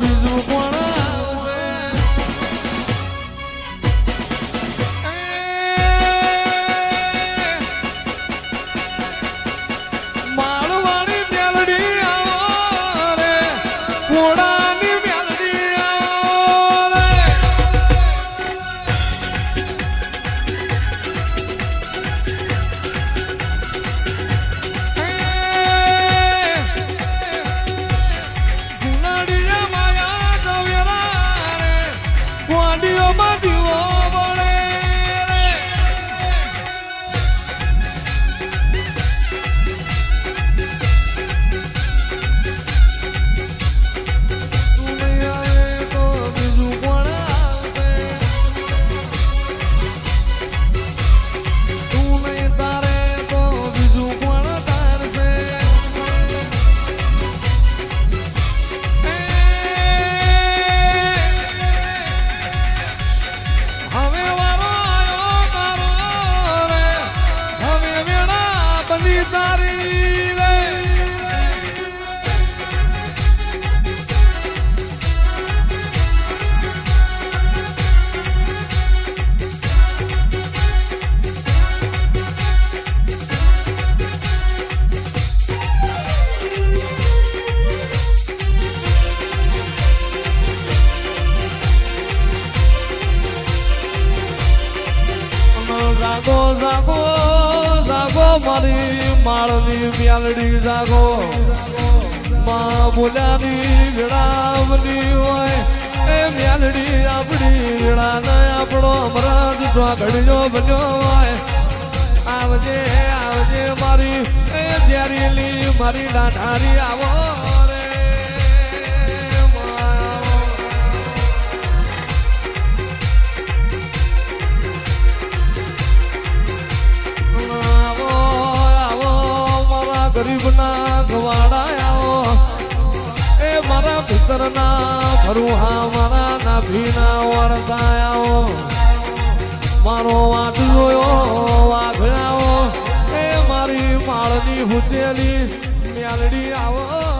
બીજું જાગો જાગો જાગો, મારી માળની મ્યાલડી જાગો. માં બોલ્યાની વેળાવની હોય, એ મ્યાલડી આપણી વેળા ને આપણો અમરાજ ઘડીઓ બન્યો હોય. આવજે આવજે મારી, એ જ્યારેલી મારી ડાઢારી આવો. મારા ભીતરના ફરુહા મારા નાભીના વરસા આવો મારો જોયો વાઘડાઓ એ મારી માળની હુતેલી મ્યાલડી આવો.